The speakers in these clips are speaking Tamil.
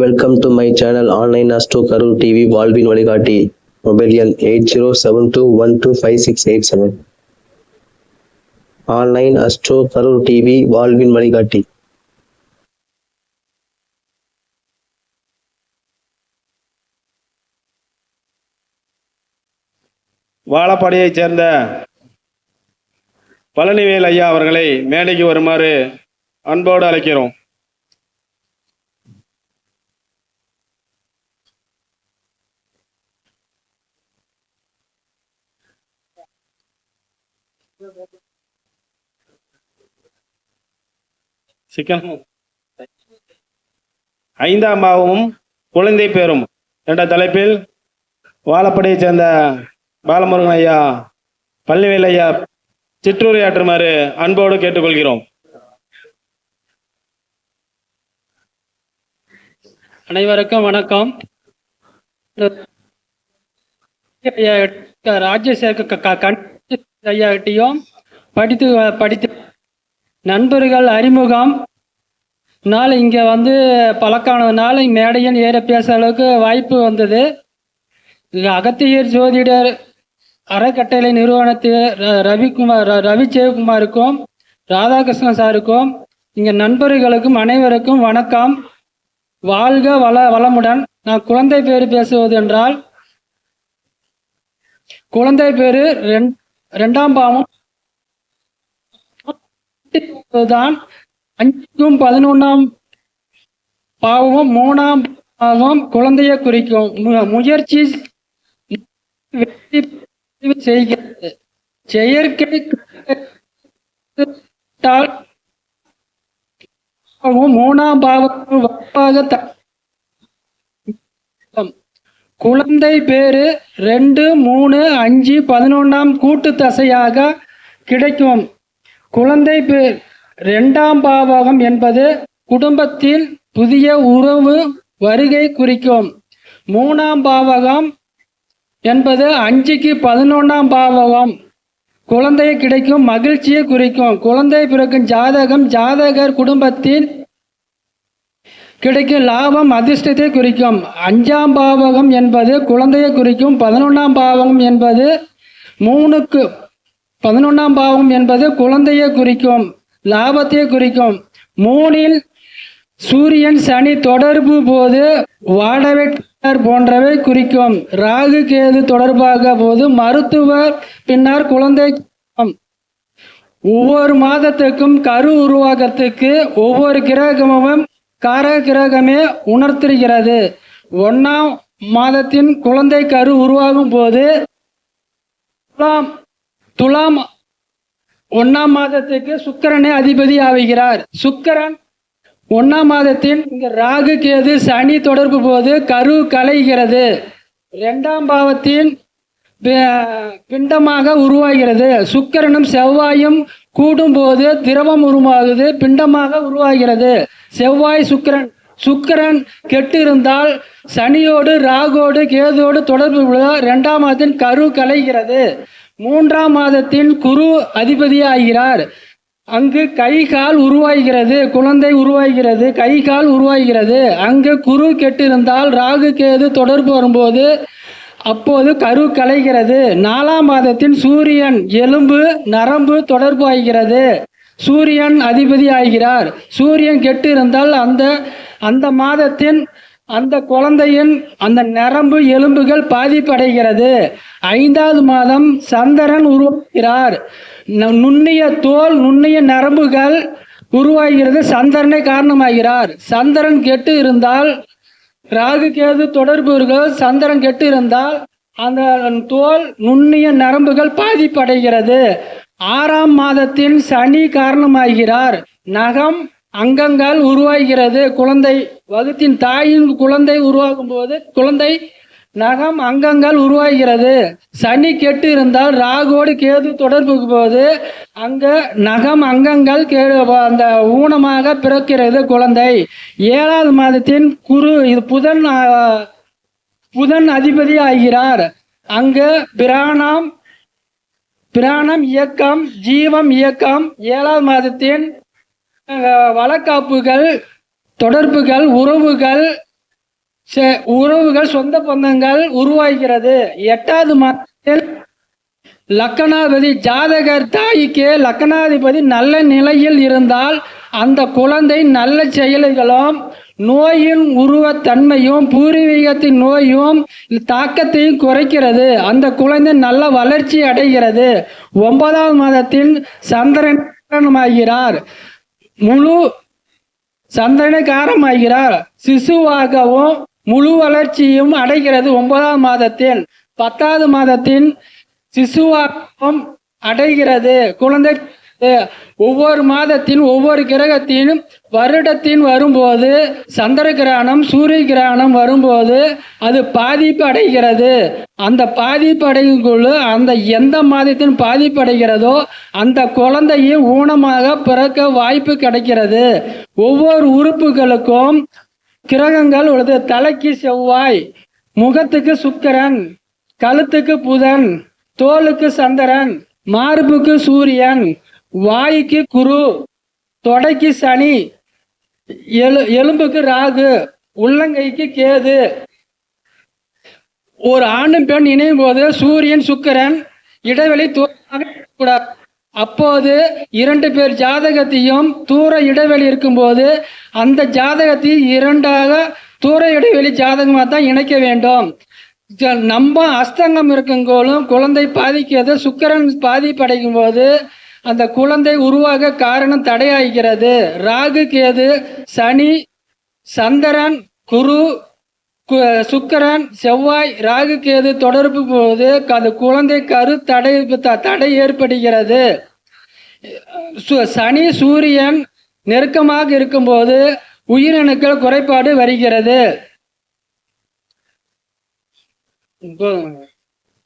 Welcome to my channel online astro Karur TV வாழ்வின் வழிகாட்டி மொபைல் எண் eight zero seven two one two five six eight seven online astro Karur TV வாழ்வின் வழிகாட்டி வாழப்பாடியைச் சேர்ந்த பழனிவேல் ஐயா அவர்களை மேடைக்கு வருமாறு அன்போடு அழைக்கிறோம். ஐந்தாம் பாவமும் குழந்தை பேரும். என்ற தலைப்பில் வாழப்படையை சேர்ந்த பாலமுருகன் ஐயா பள்ளிவேல் ஐயா சிற்றுரையாற்றுமாறு அன்போடு கேட்டுக்கொள்கிறோம். அனைவருக்கும் வணக்கம். ராஜசேகர் ஐயாட்டியும் படித்து படித்து. நண்பர்கள் அறிமுகம். நாள் இங்கே வந்து பழக்கானதுனால மேடையில் ஏற பேச அளவுக்கு வாய்ப்பு வந்தது. அகத்தியர் ஜோதிடர் அறக்கட்டளை நிறுவனத்தில் ரவிக்குமார் ர- ரவி ஜெயக்குமாருக்கும் ராதாகிருஷ்ணன் சாருக்கும் இங்கே நண்பர்களுக்கும் அனைவருக்கும் வணக்கம். வாழ்க வள வளமுடன். நான் குழந்தை பேர் பேசுவது என்றால் குழந்தை பேர் ரெண்- ரெண்டாம் பாவம் தான் அஞ்சுக்கும் பதினொன்றாம் பாவமும் மூணாம் பாவம் குழந்தைய குறிக்கும். முயற்சி செய்கிறது. செயற்கை மூணாம் பாவம் வப்பாக குழந்தை பேர் ரெண்டு மூணு அஞ்சு பதினொன்றாம் கூட்டு தசையாக கிடைக்கும். குழந்தை பேர் ரெண்டாம் பாவகம் என்பது குடும்பத்தில் புதிய உறவு வருகை குறிக்கும். மூணாம் பாவகம் என்பது அஞ்சுக்கு பதினொன்றாம் பாவகம். குழந்தை கிடைக்கும் மகிழ்ச்சியை குறிக்கும். குழந்தை பிறக்கும் ஜாதகம் ஜாதகர் குடும்பத்தில் கிடைக்கும் லாபம் அதிர்ஷ்டத்தை குறிக்கும். அஞ்சாம் பாவகம் என்பது குழந்தையை குறிக்கும். பதினொன்றாம் பாவகம் என்பது மூணுக்கு பதினொன்றாம் பாவம் என்பது குழந்தையை குறிக்கும் லாபத்தை குறிக்கும். மூணில் சூரியன் சனி தொடர்பு போது வாடகை போன்றவை குறிக்கும். ராகு கேது தொடர்பாக போது மருத்துவர் பின்னர் குழந்தை ஒவ்வொரு மாதத்துக்கும் கரு உருவாக்கத்துக்கு ஒவ்வொரு கிரகமும் கார கிரகமே ஒன்னாம் மாதத்தின் குழந்தை கரு உருவாகும் போது துலாம் துலாம் ஒன்னாம் மாதத்துக்கு சுக்கரனே அதிபதி ஆவுகிறார் சுக்கரன் ஒன்னாம் மாதத்தின் இங்க ராகு கேது சனி தொடர்பு போது கரு கலைகிறது. இரண்டாம் பாவத்தின் பி- பிண்டமாக உருவாகிறது. சுக்கரனும் செவ்வாயும் கூடும்போது திரவம் உருவாகுது பிண்டமாக உருவாகிறது. செவ்வாய் சுக்கிரன் சுக்கிரன் கெட்டு இருந்தால் சனியோடு ராகோடு கேதோடு தொடர்பு உள்ளதால் இரண்டாம் மாதத்தின் கரு கலைகிறது. மூன்றாம் மாதத்தின் குரு அதிபதியாகிறார். அங்கு கை கால் உருவாகிறது குழந்தை உருவாகிறது கை கால் உருவாகிறது. அங்கு குரு கெட்டிருந்தால் ராகு கேது தொடர்பு வரும்போது அப்போது கரு கலைகிறது. நாலாம் மாதத்தின் சூரியன் எலும்பு நரம்பு தொடர்பு ஆகிறது. சூரியன் அதிபதி ஆகிறார் சூரியன் கெட்டு இருந்தால் அந்த அந்த மாதத்தின் அந்த குழந்தையின் அந்த நரம்பு எலும்புகள் பாதிப்படைகிறது. ஐந்தாவது மாதம் சந்திரன் உருவாகிறார். நுண்ணிய தோல் நுண்ணிய நரம்புகள் உருவாகிறது. சந்திரனை காரணமாகிறார். சந்திரன் கெட்டு இருந்தால் ராகு கேது தொடர்புகள் சந்திரன் கெட்டு இருந்தால் அந்த தோல் நுண்ணிய நரம்புகள் பாதிப்படைகிறது. ஆறாம் மாதத்தின் சனி காரணமாகிறார். நகம் அங்கங்கள் உருவாகிறது. குழந்தை வகுத்தின் தாயின் குழந்தை உருவாகும் போது குழந்தை நகம் அங்கங்கள் உருவாகிறது. சனி கெட்டு இருந்தால் ராகுவோடு கேது தொடர்புக்கு போது அங்க நகம் அங்கங்கள் கே அந்த ஊனமாக பிறக்கிறது குழந்தை. ஏழாவது மாதத்தின் குரு இது புதன் புதன் அதிபதி ஆகிறார். அங்கு பிராணம் பிராணம் இயக்கம் ஜீவம் இயக்கம் ஏழாவது மாதத்தின் வழக்காப்புகள் வளக்காப்புகள் தொடர்புகள் உறவுகள் உறவுகள் சொந்த பந்தங்கள் உருவாகிறது. எட்டாவது மாதத்தில் லக்கணாதிபதி ஜாதகர் தாய்க்கு லக்கணாதிபதி நல்ல நிலையில் இருந்தால் அந்த குழந்தை நல்ல செயல்களும் நோயின் உருவத்தன்மையும் பூர்வீகத்தின் நோயும் தாக்கத்தையும் குறைக்கிறது. அந்த குழந்தை நல்ல வளர்ச்சி அடைகிறது. ஒன்பதாவது மாதத்தில் சந்திரன் காரணமாகிறார். முழு சந்திரனக்காரமாகிறார் சிசுவாகவும் முழு வளர்ச்சியும் அடைகிறது ஒன்பதாம் மாதத்தில். பத்தாவது மாதத்தின் சிசுவாகவும் அடைகிறது. குழந்தை ஒவ்வொரு மாதத்தின் ஒவ்வொரு கிரகத்தின் வருடத்தின் வரும்போது சந்திர கிரகணம் சூரிய கிரகணம் வரும்போது அது பாதிப்பு அடைகிறது. அந்த பாதிப்பு அடையுக்குள்ள அந்த எந்த மாதத்தின் பாதிப்பு அடைகிறதோ அந்த குழந்தையை ஊனமாக பிறக்க வாய்ப்பு கிடைக்கிறது. ஒவ்வொரு உறுப்புகளுக்கும் கிரகங்கள் உள்ளது தலைக்கு செவ்வாய் முகத்துக்கு சுக்கிரன் கழுத்துக்கு புதன் தோலுக்கு சந்திரன் மார்புக்கு சூரியன் வாய்க்கு குரு தொடைக்கு சனி எலு எலும்புக்கு ராகு உள்ளங்கைக்கு கேது. ஒரு ஆணும் பெண் இணையும் போது சூரியன் சுக்கரன் இடைவெளி கூடாது அப்போது இரண்டு பேர் ஜாதகத்தையும் தூர இடைவெளி இருக்கும்போது அந்த ஜாதகத்தை இரண்டாக தூர இடைவெளி ஜாதகமாக தான் இணைக்க வேண்டும். நம்ம அஸ்தங்கம் இருக்கும்போதும் குழந்தை பாதிக்கிறது சுக்கரன் பாதிப்படைக்கும் போது அந்த குழந்தை உருவாக காரணம் தடையாகிறது. ராகு கேது சனி சந்திரன் குரு கு- செவ்வாய் ராகு கேது தொடர்பு போது அந்த குழந்தை கரு தடை தடை ஏற்படுகிறது. சு- சனி சூரியன் நெருக்கமாக இருக்கும்போது உயிரணுக்கள் குறைபாடு வருகிறது.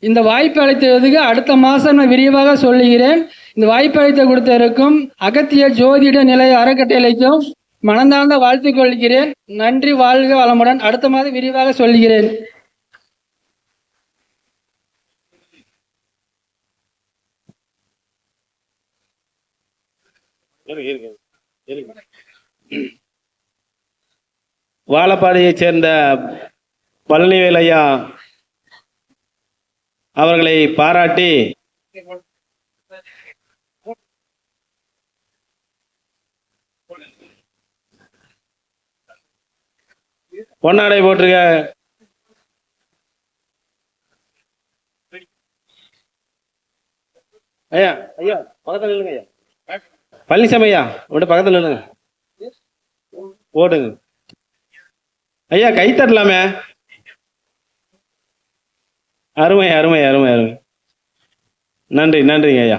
இந்த வாய்ப்பு அளித்ததுக்கு அடுத்த மாதம் நான் விரிவாக சொல்லுகிறேன். இந்த வாய்ப்பளித்த கொடுத்தருக்கும் அகத்திய ஜோதிட நிலைய அறக்கட்டளைக்கும் மனந்தார்ந்த வாழ்த்து கொள்கிறேன். நன்றி வாழ்க வளமுடன். அடுத்த மாதம் விரிவாக சொல்கிறேன். வாழப்பாடியைச் சேர்ந்த பழனிவேலையா அவர்களை பாராட்டி பொன்னாடை போட்டிருக்க. ஐயா ஐயா பக்கத்துல நில்லுங்க ஐயா. பழனிசாமி ஐயா உங்கள்கிட்ட பக்கத்தில் நில்லுங்க. ஓடுங்க ஐயா கை தட்டலாமே. அருமை அருமை அருமை அருமை. நன்றி நன்றிங்க ஐயா.